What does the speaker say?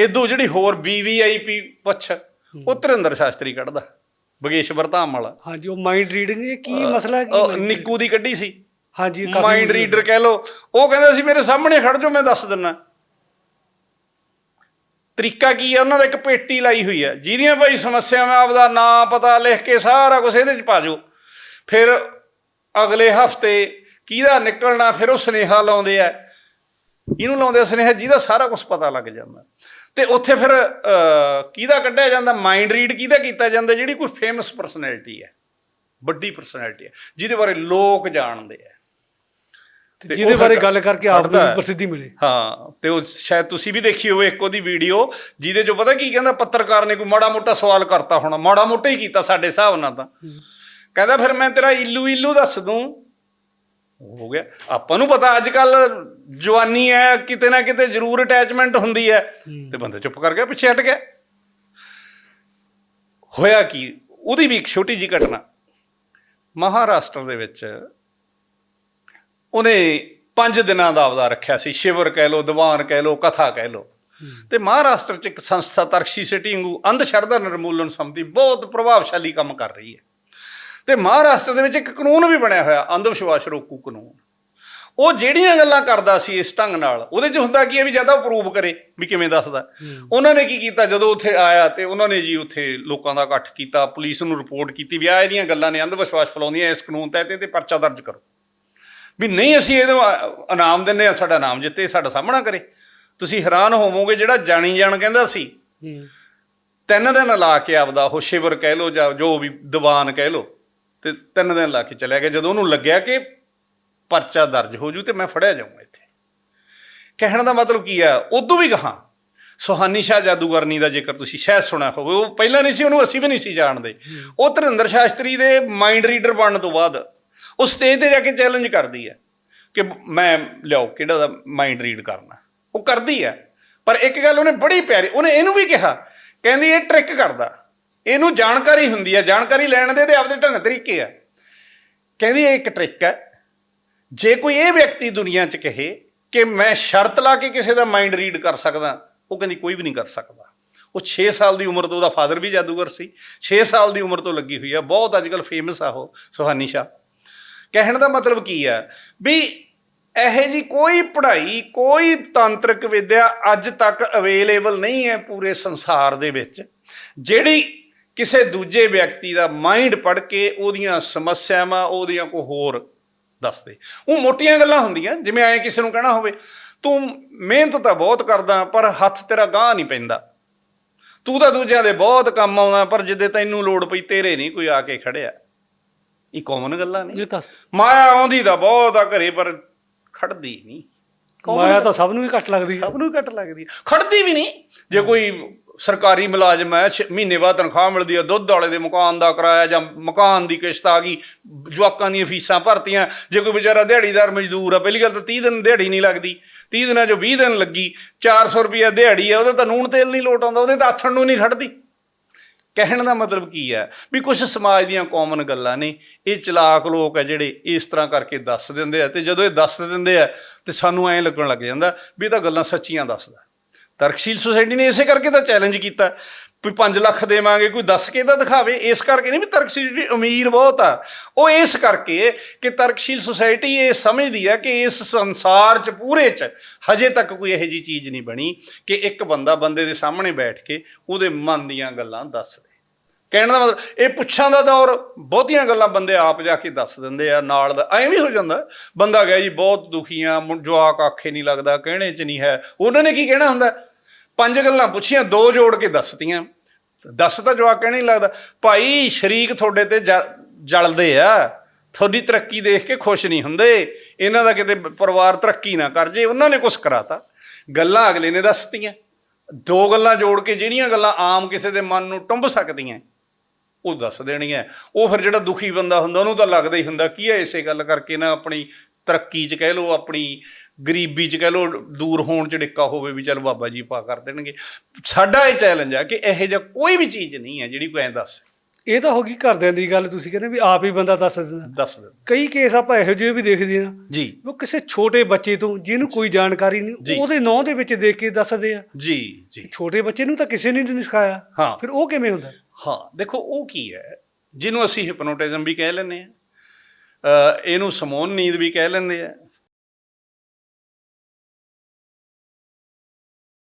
ਇਦੋਂ ਜਿਹੜੀ ਹੋਰ ਵੀਵੀਆਈਪੀ ਪੁੱਛ ਉਹ ਧਰਿੰਦਰ ਸ਼ਾਸਤਰੀ ਕੱਢਦਾ ਬਗੇਸ਼ਵਰ ਧਾਮ ਵਾਲਾ। ਹਾਂਜੀ ਉਹ ਮਾਈਂਡ ਰੀਡਿੰਗ ਇਹ ਕੀ ਮਸਲਾ ਕੀ ਨਿੱਕੂ ਦੀ ਕੱਢੀ ਸੀ? ਹਾਂਜੀ ਮਾਈਂਡ ਰੀਡਰ ਕਹਿ ਲੋ ਉਹ ਕਹਿੰਦਾ ਸੀ ਮੇਰੇ ਸਾਹਮਣੇ ਖੜ ਜਾਓ ਮੈਂ ਦੱਸ ਦਿੰਨਾ। ਤਰੀਕਾ ਕੀ ਹੈ ਉਹਨਾਂ ਦਾ ਇੱਕ ਪੇਟੀ ਲਾਈ ਹੋਈ ਹੈ ਜਿਹਦੀਆਂ ਭਾਈ ਸਮੱਸਿਆਵਾਂ ਆਪਦਾ ਨਾਂ ਪਤਾ ਲਿਖ ਕੇ ਸਾਰਾ ਕੁਝ ਇਹਦੇ ਚ ਪਾ ਜਾਓ ਫਿਰ ਅਗਲੇ ਹਫ਼ਤੇ ਕਿਹਦਾ ਨਿਕਲਣਾ ਫਿਰ ਉਹ ਸੁਨੇਹਾ ਲਾਉਂਦੇ ਆ। ਇਹਨੂੰ ਲਾਉਂਦੇ ਸੁਨੇਹਾ ਜਿਹਦਾ ਸਾਰਾ ਕੁਝ ਪਤਾ ਲੱਗ ਜਾਂਦਾ। ਤੇ ਉੱਥੇ ਫਿਰ ਕਿਹਦਾ ਕੱਢਿਆ ਜਾਂਦਾ? ਮਾਈਂਡ ਰੀਡ ਕਿਹਦਾ ਕੀਤਾ ਜਾਂਦਾ? ਜਿਹੜੀ ਕੋਈ ਫੇਮਸ ਪਰਸਨੈਲਿਟੀ ਹੈ। ਵੱਡੀ ਪਰਸਨੈਲਿਟੀ ਹੈ। ਜਿਹਦੇ ਬਾਰੇ ਲੋਕ ਜਾਣਦੇ ਆ ਤੇ ਜਿਹਦੇ ਬਾਰੇ ਗੱਲ ਕਰਕੇ ਆਪ ਨੂੰ। ਪ੍ਰਸਿੱਧੀ ਮਿਲੇ। ਹਾਂ ਤੇ ਉਹ ਸ਼ਾਇਦ ਤੁਸੀਂ ਵੀ ਦੇਖੀ ਹੋਵੇ ਇੱਕ ਉਹਦੀ ਵੀਡੀਓ ਜਿਹਦੇ ਚੋਂ ਪਤਾ ਕੀ ਕਹਿੰਦਾ? ਪੱਤਰਕਾਰ ਨੇ ਕੋਈ ਮਾੜਾ ਮੋਟਾ ਸਵਾਲ ਕਰਤਾ ਹੋਣਾ। ਮਾੜਾ ਮੋਟਾ ਹੀ ਕੀਤਾ ਸਾਡੇ ਹਿਸਾਬ ਨਾਲ ਤਾਂ। ਕਹਿੰਦਾ ਫਿਰ ਮੈਂ ਤੇਰਾ ਇੱਲੂ ਇੱਲੂ ਦੱਸ ਦੂੰ। ਹੋ ਗਿਆ। ਆਪਾਂ ਨੂੰ ਪਤਾ ਅੱਜ ਕੱਲ ਜਵਾਨੀ ਹੈ ਕਿਤੇ ਨਾ ਕਿਤੇ ਜ਼ਰੂਰ ਅਟੈਚਮੈਂਟ ਹੁੰਦੀ ਹੈ। ਤੇ ਬੰਦਾ ਚੁੱਪ ਕਰ ਗਿਆ ਪਿੱਛੇ ਹਟ ਗਿਆ। ਹੋਇਆ ਕੀ? ਉਹਦੀ ਵੀ ਇੱਕ ਛੋਟੀ ਜੀ ਘਟਨਾ। ਮਹਾਰਾਸ਼ਟਰ ਦੇ ਵਿੱਚ ਉਹਨੇ 5 ਦਿਨਾਂ ਦਾ ਆਪਦਾ ਰੱਖਿਆ ਸੀ। ਸ਼ਿਵਰ ਕਹਿ ਲੋ ਦੀਵਾਨ ਕਹਿ ਲੋ ਕਥਾ ਕਹਿ ਲੋ ਤੇ ਮਹਾਰਾਸ਼ਟਰ ਚ ਇੱਕ ਸੰਸਥਾ ਤਰਕਸ਼ੀ ਸਿਟੀ ਵਾਂਗੂ ਅੰਧ ਸ਼ਰਧਾ ਨਿਰਮੂਲਨ ਸੰਮਤੀ ਬਹੁਤ ਪ੍ਰਭਾਵਸ਼ਾਲੀ ਕੰਮ ਕਰ ਰਹੀ ਹੈ। ਤੇ ਮਹਾਰਾਸ਼ਟਰ ਦੇ ਵਿੱਚ ਇੱਕ ਕਾਨੂੰਨ ਵੀ ਬਣਿਆ ਹੋਇਆ ਅੰਧ ਵਿਸ਼ਵਾਸ ਰੋਕੂ ਕਾਨੂੰਨ। ਉਹ ਜਿਹੜੀਆਂ ਗੱਲਾਂ ਕਰਦਾ ਸੀ ਇਸ ਢੰਗ ਨਾਲ ਉਹਦੇ ਚ ਹੁੰਦਾ ਕੀ ਹੈ ਵੀ ਜ਼ਿਆਦਾ ਪ੍ਰੂਵ ਕਰੇ ਵੀ ਕਿਵੇਂ ਦੱਸਦਾ। ਉਹਨਾਂ ਨੇ ਕੀ ਕੀਤਾ? ਜਦੋਂ ਉੱਥੇ ਆਇਆ ਤੇ ਉਹਨਾਂ ਨੇ ਜੀ ਉੱਥੇ ਲੋਕਾਂ ਦਾ ਇਕੱਠ ਕੀਤਾ ਪੁਲਿਸ ਨੂੰ ਰਿਪੋਰਟ ਕੀਤੀ ਵੀ ਆ ਇਹਦੀਆਂ ਗੱਲਾਂ ਨੇ ਅੰਧ ਵਿਸ਼ਵਾਸ ਫੈਲਾਉਂਦੀਆਂ ਇਸ ਕਾਨੂੰਨ ਤਹਿਤ ਇਹਦੇ ਪਰਚਾ ਦਰਜ ਕਰੋ। ਵੀ ਨਹੀਂ ਅਸੀਂ ਇਹਨੂੰ ਅ- ਇਨਾਮ ਦਿੰਦੇ ਆ ਸਾਡਾ ਨਾਮ ਜਿੱਤੇ ਸਾਡਾ ਸਾਹਮਣਾ ਕਰੇ। ਤੁਸੀਂ ਹੈਰਾਨ ਹੋਵੋਗੇ ਜਿਹੜਾ ਜਾਣੀ ਜਾਣ ਕਹਿੰਦਾ ਸੀ ਤਿੰਨ ਦਿਨ ਲਾ ਕੇ ਆਪਦਾ ਉਹ ਸ਼ਿਵਰ ਕਹਿ ਲੋ ਜਾਂ ਜੋ ਵੀ ਦੀਵਾਨ ਕਹਿ ਲੋ ਤੇ ਤਿੰਨ ਦਿਨ ਲਾ ਕੇ ਚਲਿਆ ਗਿਆ। ਜਦੋਂ ਉਹਨੂੰ ਲੱਗਿਆ ਕਿ ਪਰਚਾ ਦਰਜ ਹੋ ਜੂ ਤੇ ਮੈਂ ਫੜਿਆ ਜਾਊਂਗਾ ਇੱਥੇ। ਕਹਿਣ ਦਾ ਮਤਲਬ ਕੀ ਆ? ਉਦੋਂ ਵੀ ਕਹਾ, ਸੁਹਾਨੀ ਸ਼ਾਹ ਜਾਦੂਗਰਨੀ ਦਾ ਜੇਕਰ ਤੁਸੀਂ ਸ਼ਾਇਦ ਸੁਣਿਆ ਹੋਵੇ, ਉਹ ਪਹਿਲਾਂ ਨਹੀਂ ਸੀ, ਉਹਨੂੰ ਅਸੀਂ ਵੀ ਨਹੀਂ ਸੀ ਜਾਣਦੇ। ਉਹ ਧਰਿੰਦਰ ਸ਼ਾਸਤਰੀ ਦੇ ਮਾਈਂਡ ਰੀਡਰ ਬਣਨ ਤੋਂ ਬਾਅਦ ਉਹ ਸਟੇਜ ਤੇ ਜਾ ਕੇ ਚੈਲੰਜ ਕਰਦੀ ਹੈ ਕਿ ਮੈਂ ਲਿਆਓ, ਕਿਹੜਾ ਦਾ ਮਾਈਂਡ ਰੀਡ ਕਰਨਾ। ਉਹ ਕਰਦੀ ਹੈ। ਪਰ ਇੱਕ ਗੱਲ ਉਹਨੇ ਬੜੀ ਪਿਆਰੀ, ਉਹਨੇ ਇਹਨੂੰ ਵੀ ਕਿਹਾ, ਕਹਿੰਦੀ ਇਹ ਟ੍ਰਿਕ ਕਰਦਾ। ਇਹਨੂੰ ਜਾਣਕਾਰੀ ਹੁੰਦੀ ਹੈ ਜਾਣਕਾਰੀ ਲੈਣ ਦੇ ਤੇ ਆਪਦੇ ਢੰਗ ਤਰੀਕੇ ਆ। ਕਹਿੰਦੀ ਇਹ ਇੱਕ ਟ੍ਰਿਕ ਹੈ। ਜੇ ਕੋਈ ਇਹ ਵਿਅਕਤੀ ਦੁਨੀਆ 'ਚ ਕਹੇ ਕਿ ਮੈਂ ਸ਼ਰਤ ਲਾ ਕੇ ਕਿਸੇ ਦਾ ਮਾਈਂਡ ਰੀਡ ਕਰ ਸਕਦਾ, ਉਹ ਕਹਿੰਦੀ ਕੋਈ ਵੀ ਨਹੀਂ ਕਰ ਸਕਦਾ। ਉਹ 6 ਸਾਲ ਦੀ ਉਮਰ ਤੋਂ ਉਹਦਾ ਫਾਦਰ ਵੀ ਜਾਦੂਗਰ ਸੀ। 6 ਸਾਲ ਦੀ ਉਮਰ ਤੋਂ ਲੱਗੀ ਹੋਈ ਆ। ਬਹੁਤ ਅੱਜਕੱਲ ਫੇਮਸ ਆ ਉਹ, ਸੁਹਾਨੀ ਸ਼ਾਹ। ਕਹਿਣ ਦਾ ਮਤਲਬ ਕੀ ਆ? ਵੀ ਇਹੋ ਜੀ ਕੋਈ ਪੜ੍ਹਾਈ, ਕੋਈ ਤਾਂਤਰਿਕ ਵਿਦਿਆ ਅੱਜ ਤੱਕ ਅਵੇਲੇਬਲ ਨਹੀਂ ਹੈ ਪੂਰੇ ਸੰਸਾਰ ਦੇ ਵਿੱਚ, ਜਿਹੜੀ ਕਿਸੇ ਦੂਜੇ ਵਿਅਕਤੀ ਦਾ ਮਾਈਂਡ ਪੜ੍ਹ ਕੇ ਉਹਦੀਆਂ ਸਮੱਸਿਆਵਾਂ ਉਹਦੀਆਂ ਕੋ ਹੋਰ ਦੱਸਦੇ ਉਹ ਮੋਟੀਆਂ ਗੱਲਾਂ ਹੁੰਦੀਆਂ ਜਿਵੇਂ ਐ ਕਿਸੇ ਨੂੰ ਕਹਿਣਾ ਹੋਵੇ ਤੂੰ ਮਿਹਨਤ ਤਾਂ ਬਹੁਤ ਕਰਦਾ ਪਰ ਹੱਥ ਤੇਰਾ ਗਾਹ ਨਹੀਂ ਪੈਂਦਾ। ਤੂੰ ਤਾਂ ਦੂਜਿਆਂ ਦੇ ਬਹੁਤ ਕੰਮ ਆਉਣਾ ਪਰ ਜਿੱਦੇ ਤੈਨੂੰ ਲੋੜ ਪਈ ਤੇਰੇ ਨਹੀਂ ਕੋਈ ਆ ਕੇ ਖੜਿਆ। ਇਹ ਕਾਮਨ ਗੱਲਾਂ ਨੇ। ਮਾਇਆ ਆਉਂਦੀ ਤਾਂ ਬਹੁਤ ਆ ਘਰੇ ਪਰ ਖੜਦੀ ਨਹੀਂ। ਮਾਇਆ ਤਾਂ ਸਭ ਨੂੰ ਹੀ ਘੱਟ ਲੱਗਦੀ ਸਭ ਨੂੰ ਘੱਟ ਲੱਗਦੀ ਖੜਦੀ ਵੀ ਨਹੀਂ। ਜੇ ਕੋਈ ਸਰਕਾਰੀ ਮੁਲਾਜ਼ਮ ਹੈ, ਛੇ- ਮਹੀਨੇ ਬਾਅਦ ਤਨਖਾਹ ਮਿਲਦੀ ਹੈ, ਦੁੱਧ ਵਾਲੇ ਦੇ ਮਕਾਨ ਦਾ ਕਿਰਾਇਆ ਜਾਂ ਮਕਾਨ ਦੀ ਕਿਸ਼ਤ ਆ ਗਈ, ਜਵਾਕਾਂ ਦੀਆਂ ਫੀਸਾਂ ਭਰਤੀਆਂ, ਜੇ ਕੋਈ ਵਿਚਾਰਾ ਦਿਹਾੜੀਦਾਰ ਮਜ਼ਦੂਰ ਆ, ਪਹਿਲੀ ਗੱਲ ਤਾਂ 30 ਦਿਨ ਦਿਹਾੜੀ ਨਹੀਂ ਲੱਗਦੀ 30 ਦਿਨਾਂ ਚੋਂ 20 ਦਿਨ ਲੱਗੀ 400 ਰੁਪਏ ਦਿਹਾੜੀ ਆ ਉਹਦਾ ਤਾਂ ਨੂਣ ਤੇਲ ਨਹੀਂ ਲੋਟ ਆਉਂਦਾ, ਉਹਦੇ ਤਾਂ ਆਥਣ ਨੂੰ ਨਹੀਂ ਖੜਦੀ। ਕਹਿਣ ਦਾ ਮਤਲਬ ਕੀ ਹੈ? ਵੀ ਕੁਝ ਸਮਾਜ ਦੀਆਂ ਕਾਮਨ ਗੱਲਾਂ ਨੇ, ਇਹ ਚਲਾਕ ਲੋਕ ਆ ਜਿਹੜੇ ਇਸ ਤਰ੍ਹਾਂ ਕਰਕੇ ਦੱਸ ਦਿੰਦੇ ਆ, ਤੇ ਜਦੋਂ ਇਹ ਦੱਸ ਦਿੰਦੇ ਆ, ਤੇ ਸਾਨੂੰ ਐਂ ਲੱਗਣ ਲੱਗ ਜਾਂਦਾ ਵੀ ਇਹ ਤਾਂ ਗੱਲਾਂ ਸੱਚੀਆਂ ਦੱਸਦਾ। ਤਰਕਸ਼ੀਲ ਸੁਸਾਇਟੀ ਨੇ ਇਸੇ ਕਰਕੇ ਤਾਂ ਚੈਲੰਜ ਕੀਤਾ ਵੀ 5 ਲੱਖ ਦੇਵਾਂਗੇ, ਕੋਈ ਦੱਸ ਕੇ ਤਾਂ ਦਿਖਾਵੇ, ਇਸ ਕਰਕੇ ਨਹੀਂ ਵੀ ਤਰਕਸ਼ੀਲ ਜਿਹੜੀ ਅਮੀਰ ਬਹੁਤ ਆ। ਉਹ ਇਸ ਕਰਕੇ ਕਿ ਤਰਕਸ਼ੀਲ ਸੁਸਾਇਟੀ ਇਹ ਸਮਝਦੀ ਆ ਕਿ ਇਸ ਸੰਸਾਰ 'ਚ ਪੂਰੇ 'ਚ ਹਜੇ ਤੱਕ ਕੋਈ ਇਹੋ ਜੀ ਚੀਜ਼ ਨਹੀਂ ਬਣੀ ਕਿ ਇੱਕ ਬੰਦਾ ਬੰਦੇ ਦੇ ਸਾਹਮਣੇ ਬੈਠ ਕੇ ਉਹਦੇ ਮਨ ਦੀਆਂ ਗੱਲਾਂ ਦੱਸ ਦੇ। ਕਹਿਣ ਦਾ ਮਤਲਬ, ਇਹ ਪੁੱਛਾਂ ਦਾ ਦੌਰ, ਬਹੁਤੀਆਂ ਗੱਲਾਂ ਬੰਦੇ ਆਪ ਜਾ ਕੇ ਦੱਸ ਦਿੰਦੇ ਆ, ਨਾਲ ਦਾ ਐਵੇਂ ਵੀ ਹੋ ਜਾਂਦਾ, ਬੰਦਾ ਗਿਆ ਜੀ, ਬਹੁਤ ਦੁਖੀ ਆ ਜਵਾਕ ਆਖੇ ਨਹੀਂ ਲੱਗਦਾ, ਕਹਿਣੇ 'ਚ ਨਹੀਂ ਹੈ। ਉਹਨਾਂ ਨੇ ਕੀ ਕਹਿਣਾ ਹੁੰਦਾ? ਪੰਜ ਗੱਲਾਂ ਪੁੱਛੀਆਂ, ਦੋ ਜੋੜ ਕੇ ਦੱਸਤੀਆਂ। ਦੱਸ ਤਾਂ ਜਵਾਕ ਕਹਿਣੇ ਨਹੀਂ ਲੱਗਦਾ। ਭਾਈ, ਸ਼ਰੀਕ ਤੁਹਾਡੇ ਤੇ ਜ- ਜਲਦੇ ਆ। ਤੁਹਾਡੀ ਤਰੱਕੀ ਦੇਖ ਕੇ ਖੁਸ਼ ਨਹੀਂ ਹੁੰਦੇ। ਇਹਨਾਂ ਦਾ ਕਿਤੇ ਪਰਿਵਾਰ ਤਰੱਕੀ ਨਾ ਕਰ ਜੇ, ਉਹਨਾਂ ਨੇ ਕੁਝ ਕਰਾਤਾ। ਗੱਲਾਂ ਅਗਲੇ ਨੇ ਦੱਸਤੀਆਂ। ਦੋ ਗੱਲਾਂ ਜੋੜ ਕੇ ਜਿਹੜੀਆਂ ਗੱਲਾਂ ਆਮ ਕਿਸੇ ਦੇ ਮਨ ਨੂੰ ਟੁੰਬ ਸਕਦੀਆਂ। ਉਹ ਦੱਸ ਦੇਣੀ ਹੈ। ਉਹ ਫਿਰ ਜਿਹੜਾ ਦੁਖੀ ਬੰਦਾ ਹੁੰਦਾ ਉਹਨੂੰ ਤਾਂ ਲੱਗਦਾ ਹੀ ਹੁੰਦਾ ਕੀ ਹੈ ਇਸੇ ਗੱਲ ਕਰਕੇ ਨਾ ਆਪਣੀ ਤਰੱਕੀ 'ਚ ਕਹਿ ਲੋ ਆਪਣੀ ਗਰੀਬੀ 'ਚ ਕਹਿ ਲੋ ਦੂਰ ਹੋਣ 'ਚ ਡਿੱਕਾ ਹੋਵੇ ਵੀ ਚੱਲ ਬਾਬਾ ਜੀ ਪਾ ਕਰ ਦੇਣਗੇ। ਸਾਡਾ ਇਹ ਚੈਲੰਜ ਆ ਕਿ ਇਹੋ ਜਿਹਾ ਕੋਈ ਵੀ ਚੀਜ਼ ਨਹੀਂ ਹੈ ਜਿਹੜੀ ਕੋਈ ਦੱਸ। ਇਹ ਤਾਂ ਹੋ ਗਈ ਘਰਦਿਆਂ ਦੀ ਗੱਲ ਤੁਸੀਂ ਕਹਿੰਦੇ ਵੀ ਆਪ ਹੀ ਬੰਦਾ ਦੱਸ ਦਿੰਦਾ। ਦੱਸ ਦਿੰਦਾ। ਕਈ ਕੇਸ ਆਪਾਂ ਇਹੋ ਜਿਹੇ ਵੀ ਦੇਖਦੇ ਆ ਜੀ। ਉਹ ਕਿਸੇ ਛੋਟੇ ਬੱਚੇ ਤੋਂ ਜਿਹਨੂੰ ਕੋਈ ਜਾਣਕਾਰੀ ਨਹੀਂ ਉਹਦੇ ਨਾਂ ਦੇ ਵਿੱਚ ਦੇਖ ਕੇ ਦੱਸਦੇ ਆ। ਜੀ ਜੀ। ਛੋਟੇ ਬੱਚੇ ਨੂੰ ਤਾਂ ਕਿਸੇ ਨੇ ਨਹੀਂ ਸਿਖਾਇਆ ਫਿਰ ਉਹ ਕਿਵੇਂ ਹੁੰਦਾ? ਹਾਂ, ਦੇਖੋ ਉਹ ਕੀ ਹੈ? ਜਿਹਨੂੰ ਅਸੀਂ ਹਿਪਨੋਟਿਜ਼ਮ ਵੀ ਕਹਿ ਲੈਂਦੇ ਆ ਇਹਨੂੰ ਸਮੋਨ ਨੀਂਦ ਵੀ ਕਹਿ ਲੈਂਦੇ ਆ।